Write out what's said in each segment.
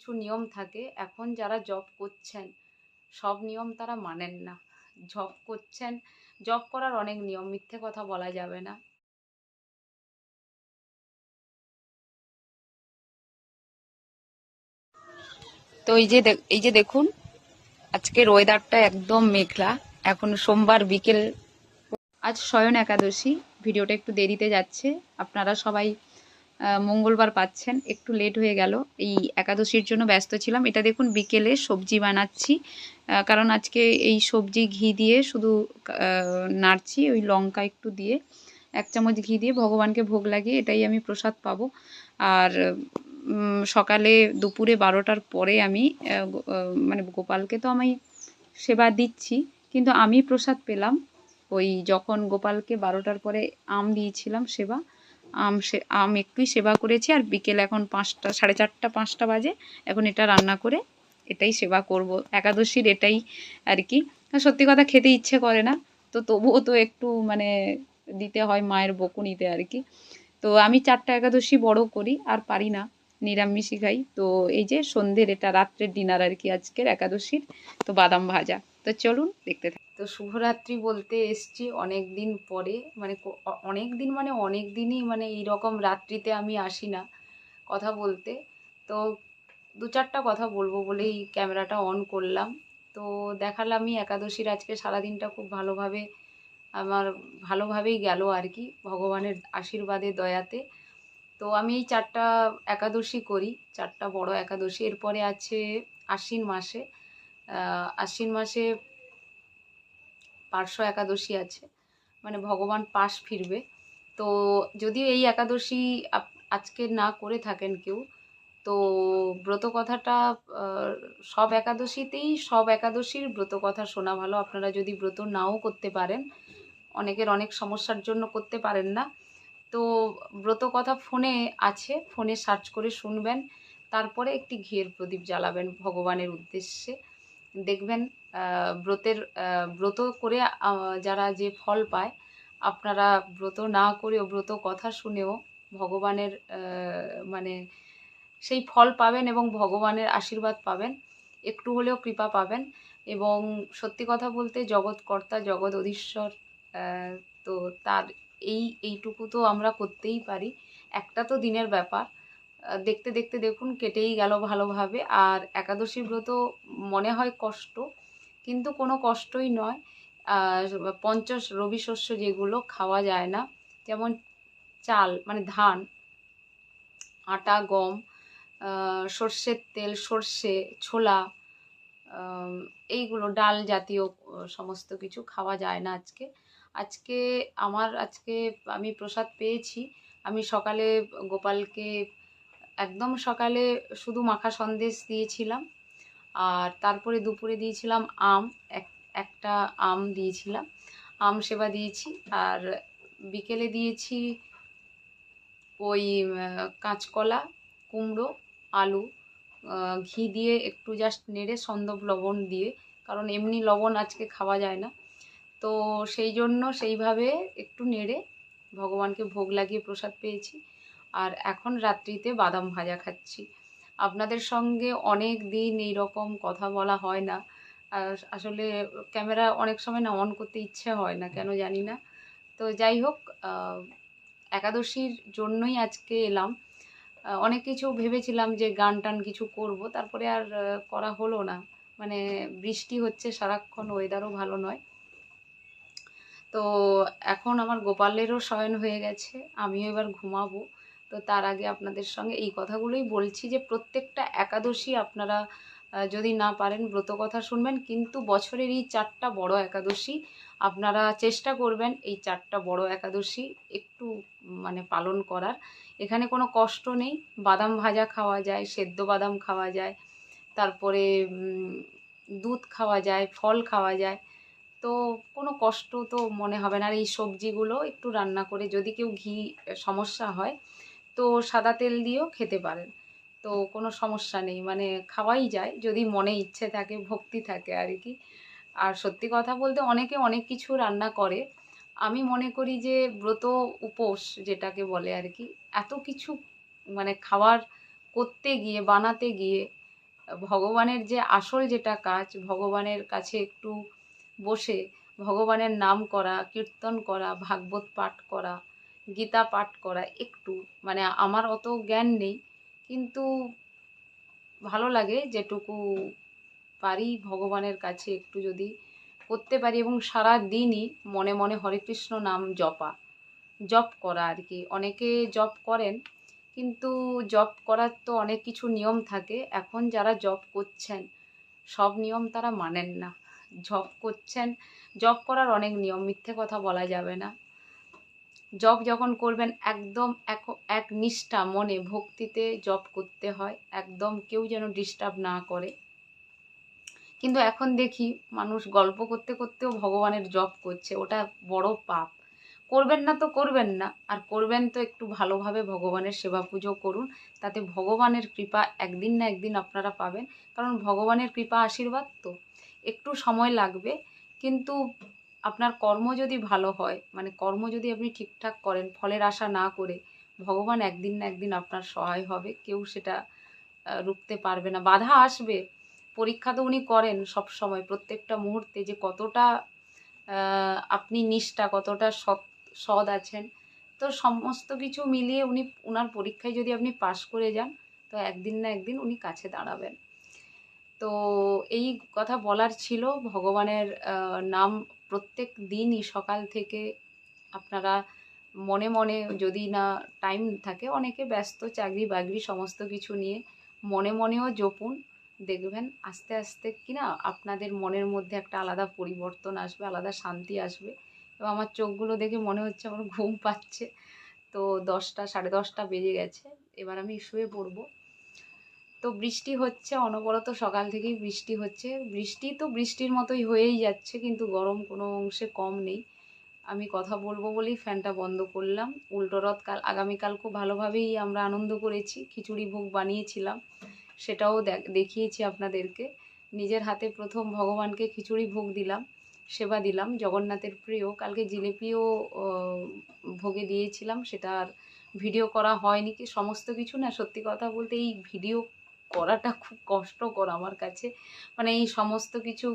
কিছু নিয়ম থাকে, এখন যারা জব করছেন, সব নিয়ম তারা মানেন না। জব করছেন জব করার অনেক নিয়ম, মিথ্যে কথা বলা যাবে না। তো এই যে এই যে দেখুন আজকের ওয়েদারটা একদম মেঘলা, এখন সোমবার বিকেল, আজ শয়ন একাদশী, ভিডিওটা একটু দেরিতে যাচ্ছে, আপনারা সবাই মঙ্গলবার পাচ্ছেন। একটু লেট হয়ে গেল। এই একাদশীর জন্য ব্যস্ত ছিলাম। এটা দেখুন, বিকেলে সবজি বানাচ্ছি। কারণ আজকে এই সবজি ঘি দিয়ে শুধু নাড়ছি, ওই লঙ্কা একটু দিয়ে, এক চামচ ঘি দিয়ে ভগবানকে ভোগ লাগিয়ে এটাই আমি প্রসাদ পাবো। আর সকালে দুপুরে বারোটার পরে আমি মানে গোপালকে তো আমি সেবা দিচ্ছি, কিন্তু আমি প্রসাদ পেলাম। ওই যখন গোপালকে বারোটার পরে আম দিয়েছিলাম সেবা আম সে, আম একটুই সেবা করেছি আর বিকেল এখন পাঁচটা, সাড়ে চারটা, পাঁচটা বাজে। এখন এটা রান্না করে এটাই সেবা করব। একাদশীর এটাই আর কি। সত্যি কথা খেতে ইচ্ছে করে না। তো তবুও তো একটু মানে দিতে হয় মায়ের বকুনিতে আর কি। তো আমি চারটা একাদশী বড় করি, আর পারি না। নিরামিষই খাই। তো এই যে সন্ধ্যের এটা, রাত্রের ডিনার আর কি আজকের একাদশীর, তো বাদাম ভাজা। তো চলুন দেখতে থাকি তো শুভরাত্রি বলতে এসছি অনেক দিন পরে। মানে অনেক দিন মানে অনেক দিনই মানে এইরকম রাত্রিতে আমি আসি না কথা বলতে। তো দু চারটা কথা বলব বলেই ক্যামেরাটা অন করলাম। তো দেখালামই একাদশীর আজকে সারাদিনটা খুব ভালোভাবে আমার ভালোভাবেই গেল আর কি, ভগবানের আশীর্বাদে, দয়াতে। তো আমি এই চারটা একাদশী করি, চারটা বড় একাদশী। এরপরে আছে আশ্বিন মাসে। আশ্বিন মাসে পার্শ্ব একাদশী আছে মানে ভগবান পাশ ফিরবে। তো যদিও এই একাদশী আজকে না করে থাকেন কেউ, তো ব্রত কথাটা সব একাদশীতেই সব একাদশীর ব্রত কথা শোনা ভালো। আপনারা যদি ব্রত নাও করতে পারেন, অনেকের অনেক সমস্যার জন্য করতে পারেন না। তো ব্রত কথা ফোনে আছে, ফোনে সার্চ করে শুনবেন, তারপরে একটি ঘিয়ের প্রদীপ জ্বালাবেন ভগবানের উদ্দেশ্যে। দেখবেন ব্রতের ব্রত করে যারা যে ফল পায়, আপনারা ব্রত না করেও, ব্রত কথা শুনেও ভগবানের মানে সেই ফল পাবেন এবং ভগবানের আশীর্বাদ পাবেন। একটু হলেও কৃপা পাবেন এবং সত্যি কথা বলতে জগৎকর্তা জগৎ অধীশ্বর তো তার এই, এইটুকু তো আমরা করতেই পারি। একটা তো দিনের ব্যাপার। দেখতে দেখতে দেখুন কেটেই গেল ভালোভাবে। আর একাদশী ব্রত মনে হয় কষ্ট, কিন্তু কোনো কষ্টই নয়। পঞ্চাশ রবি শস্য যেগুলো খাওয়া যায় না, যেমন চাল মানে ধান, আটা, গম সর্ষের তেল, সর্ষে, ছোলা এইগুলো ডাল জাতীয় সমস্ত কিছু খাওয়া যায় না আজকে। আজকে আমার, আজকে আমি প্রসাদ পেয়েছি। আমি সকালে গোপালকে একদম সকালে শুধু মাখা সন্দেশ দিয়েছিলাম, আর তারপরে দুপুরে দিয়েছিলাম আম, এক, একটা আম দিয়েছিলাম। আম সেবা দিয়েছি, আর বিকেলে দিয়েছি ওই কাঁচকলা, কুমড়ো, আলু ঘি দিয়ে একটু জাস্ট নেড়ে সন্দব লবণ দিয়ে, কারণ এমনি লবণ আজকে খাওয়া যায় না। তো সেই জন্য সেইভাবে একটু নেড়ে ভগবানকে ভোগ লাগিয়ে প্রসাদ পেয়েছি। আর এখন রাত্রিতে বাদাম ভাজা খাচ্ছি। আপনাদের সঙ্গে অনেক দিন এই রকম কথা বলা হয় না। আসলে ক্যামেরা অনেক সময় না অন করতে ইচ্ছে হয় না, কেন জানি না। তো যাই হোক একাদশীর জন্যই আজকে এলাম। অনেক কিছু ভেবেছিলাম যে গান টান কিছু করব, তারপরে আর করা হলো না। মানে বৃষ্টি হচ্ছে, সারাক্ষণ ওয়েদারও ভালো নয়। তো এখন আমার গোপালেরও শয়ন হয়ে গেছে, আমিও এবার ঘুমাবো। তো তার আগে আপনাদের সঙ্গে এই কথাগুলোই বলছি যে প্রত্যেকটা একাদশী আপনারা যদি না পারেন ব্রত কথা শুনবেন, কিন্তু বছরের এই চারটা বড় একাদশী আপনারা চেষ্টা করবেন এই চারটা বড় একাদশী একটু মানে পালন করার। এখানে কোনো কষ্ট নেই, বাদাম ভাজা খাওয়া যায়, সেদ্ধ বাদাম খাওয়া যায়, তারপরে দুধ খাওয়া যায়, ফল খাওয়া যায়। তো কোনো কষ্ট তো মনে হবে না। আর এই সবজিগুলো একটু রান্না করে যদি কেউ ঘি সমস্যা হয় তো সাদা তেল দিয়েও খেতে পারেন। তো কোনো সমস্যা নেই। মানে খাওয়াই যায়, যদি মনে ইচ্ছে থাকে, ভক্তি থাকে আর কি। আর সত্যি কথা বলতে অনেকে অনেক কিছু রান্না করে। আমি মনে করি যে ব্রত উপোস যেটাকে বলে আর কি, এত কিছু মানে খাওয়ার করতে গিয়ে, বানাতে গিয়ে, ভগবানের যে আসল যেটা কাজ, ভগবানের কাছে একটু বসে, ভগবানের নাম করা, কীর্তন করা, ভাগবত পাঠ করা গীতা পাঠ করা একটু মানে আমার অত জ্ঞান নেই, কিন্তু ভালো লাগে যেটুকু পারি ভগবানের কাছে একটু যদি করতে পারি এবং সারা দিনই মনে মনে হরে কৃষ্ণ নাম জপা, জপ করা আর কি। অনেকে জপ করেন, কিন্তু জপ করার তো অনেক কিছু নিয়ম থাকে। এখন যারা জপ করছেন, সব নিয়ম তারা মানেন না। জপ করছেন, জপ করার অনেক নিয়ম, মিথ্যে কথা বলা যাবে না। জপ যখন করবেন, একদম এক এক নিষ্ঠা মনে ভক্তিতে জপ করতে হয়। একদম কেউ যেন ডিস্টার্ব না করে। কিন্তু এখন দেখি মানুষ গল্প করতে করতেও ভগবানের জপ করছে। ওটা বড় পাপ। করবেন না তো করবেন না। আর করবেন তো একটু ভালোভাবে ভগবানের সেবা পুজো করুন। তাতে ভগবানের কৃপা একদিন না একদিন আপনারা পাবেন। কারণ ভগবানের কৃপা আশীর্বাদ তো। একটু সময় লাগবে। কিন্তু আপনার কর্ম যদি ভালো হয় মানে কর্ম যদি আপনি ঠিকঠাক করেন, ফলের আশা না করে, ভগবান একদিন না একদিন আপনার সহায় হবে। কেউ সেটা রুখতে পারবে না। বাধা আসবে। পরীক্ষা তো উনি করেন সব সময় প্রত্যেকটা মুহূর্তে যে কতটা আপনি নিষ্ঠা, কতটা সৎ সৎ আছেন, তো সমস্ত কিছু মিলিয়ে উনি ওনার পরীক্ষায় যদি আপনি পাশ করে যান, তো একদিন না একদিন উনি কাছে দাঁড়াবেন। তো এই কথা বলার ছিল। ভগবানের নাম প্রত্যেক দিনই সকাল থেকে আপনারা মনে মনে যদি না টাইম থাকে, অনেকে ব্যস্ত, চাকরি বাকরি সমস্ত কিছু নিয়ে মনে মনেও জপুন। দেখবেন আস্তে আস্তে কিনা আপনাদের মনের মধ্যে একটা আলাদা পরিবর্তন আসবে, আলাদা শান্তি আসবে। এবং আমার চোখগুলো দেখে মনে হচ্ছে আমার ঘুম পাচ্ছে। তো দশটা, সাড়ে দশটা বেজে গেছে। এবার আমি শুয়ে পড়ব। তো বৃষ্টি হচ্ছে, অনবরত সকাল থেকেই বৃষ্টি হচ্ছে। বৃষ্টি তো বৃষ্টির মতোই হয়েই যাচ্ছে, কিন্তু গরম কোনো অংশে কম নেই। আমি কথা বলব বলেই ফ্যানটা বন্ধ করলাম। উল্টো রথ কাল, আগামীকাল খুব ভালোভাবেই আমরা আনন্দ করেছি। খিচুড়ি ভোগ বানিয়েছিলাম, সেটাও দেখিয়েছি আপনাদেরকে। নিজের হাতে প্রথম ভগবানকে খিচুড়ি ভোগ দিলাম, সেবা দিলাম, জগন্নাথের প্রিয়। কালকে জিলিপিও ভোগে দিয়েছিলাম, সেটা আর ভিডিও করা হয়নি কি, সমস্ত কিছু না, সত্যি কথা বলতে এই ভিডিও করাটা খুব কষ্টকর আমার কাছে। মানে এই সমস্ত কিছু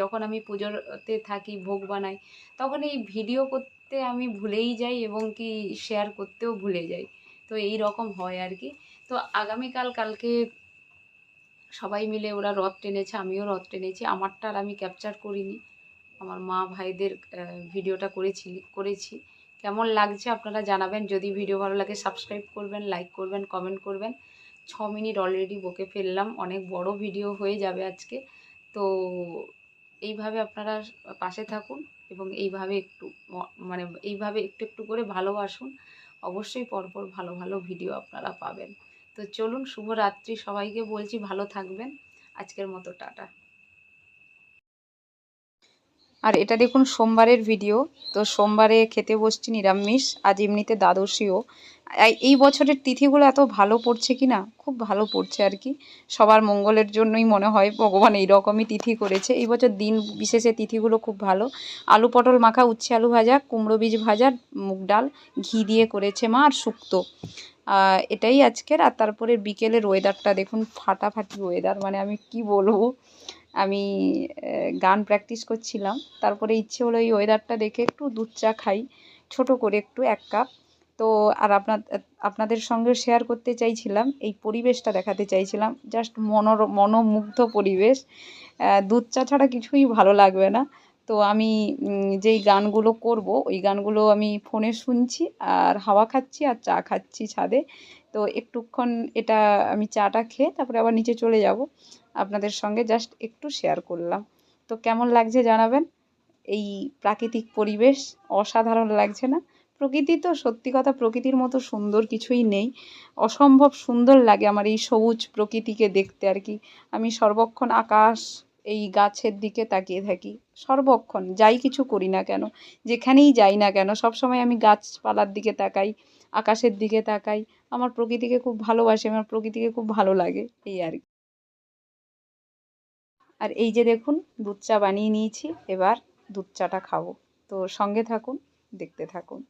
যখন আমি পুজোতে থাকি, ভোগ বানাই, তখন এই ভিডিও করতে আমি ভুলেই যাই এবং কি শেয়ার করতেও ভুলে যাই। তো এই রকম হয় আর কি। তো আগামীকাল, কালকে সবাই মিলে ওরা রথ টেনেছে, আমিও রথ টেনেছি। আমারটা আর আমি ক্যাপচার করিনি। আমার মা ভাইদের ভিডিওটা করেছি করেছি। কেমন লাগছে আপনারা জানাবেন। যদি ভিডিও ভালো লাগে সাবস্ক্রাইব করবেন লাইক করবেন কমেন্ট করবেন। ছ মিনিট অলরেডি বকে ফেললাম। অনেক বড় ভিডিও হয়ে যাবে আজকে। তো এইভাবে আপনারা পাশে থাকুন এবং এইভাবে একটু মানে এইভাবে একটু একটু করে ভালোবাসুন। অবশ্যই পরপর ভালো ভালো ভিডিও আপনারা পাবেন। তো চলুন, শুভরাত্রি সবাইকে বলছি, ভালো থাকবেন। আজকের মতো, টাটা। আর এটা দেখুন সোমবারের ভিডিও তো সোমবারে খেতে বসছি নিরামিষ, আজ এমনিতে দ্বাদশীও। এই বছরের তিথিগুলো এত ভালো পড়ছে কি না? খুব ভালো পড়ছে আর কি। সবার মঙ্গলের জন্যই মনে হয় ভগবান এই রকমই তিথি করেছে। এই বছর দিন বিশেষে তিথিগুলো খুব ভালো। আলু পটল মাখা, উচ্ছে আলু ভাজা, কুমড়ো বীজ ভাজা, মুগ ডাল ঘি দিয়ে করেছে মা আর শুক্তো। এটাই আজকের। আর তারপরে বিকেলের ওয়েদারটা দেখুন ফাটাফাটি ওয়েদার মানে আমি কি বলব? আমি গান প্র্যাকটিস করছিলাম। তারপরে ইচ্ছে হলো এই ওয়েদারটা দেখে একটু দুধ চা খাই, ছোটো করে একটু এক কাপ তো আর আপনার আপনাদের সঙ্গে শেয়ার করতে চাইছিলাম, এই পরিবেশটা দেখাতে চাইছিলাম। জাস্ট মনোর, মনোমুগ্ধ পরিবেশ। দুধ চা ছাড়া কিছুই ভালো লাগবে না। তো আমি যেই গানগুলো করব, ওই গানগুলো আমি ফোনে শুনছি, আর হাওয়া খাচ্ছি, আর চা খাচ্ছি ছাদে। তো একটুক্ষণ এটা আমি চাটা খেয়ে, তারপরে আবার নিচে চলে যাব। আপনাদের সঙ্গে জাস্ট একটু শেয়ার করলাম। তো কেমন লাগছে জানাবেন? এই প্রাকৃতিক পরিবেশ অসাধারণ লাগছে না? প্রকৃতি তো সত্যি কথা প্রকৃতির মতো সুন্দর কিছুই নেই। অসম্ভব সুন্দর লাগে আমার এই সবুজ প্রকৃতিকে দেখতে আর কি। আমি সর্বক্ষণ আকাশ, এই গাছের দিকে তাকিয়ে থাকি। সর্বক্ষণ, যাই কিছু করি না কেন, যেখানেই যাই না কেন সব সময় আমি গাছপালার দিকে তাকাই, আকাশের দিকে তাকাই। আমার প্রকৃতিকে খুব ভালোবাসি, আমার প্রকৃতিকে খুব ভালো লাগে, এই আর কি। আর এই যে দেখুন, দুধ চা বানিয়ে নিয়েছি, এবার দুধ চাটা খাব। তো সঙ্গে থাকুন, দেখতে থাকুন।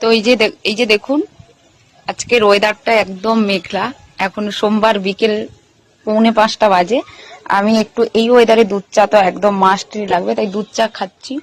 তো এই যে এই যে দেখুন, আজকের ওয়েদারটা একদম মেঘলা। এখন সোমবার বিকেল পৌনে পাঁচটা বাজে। আমি একটু এই ওয়েদারে দুধ চা তো একদম মাস্টই লাগবে তাই দুধ চা খাচ্ছি।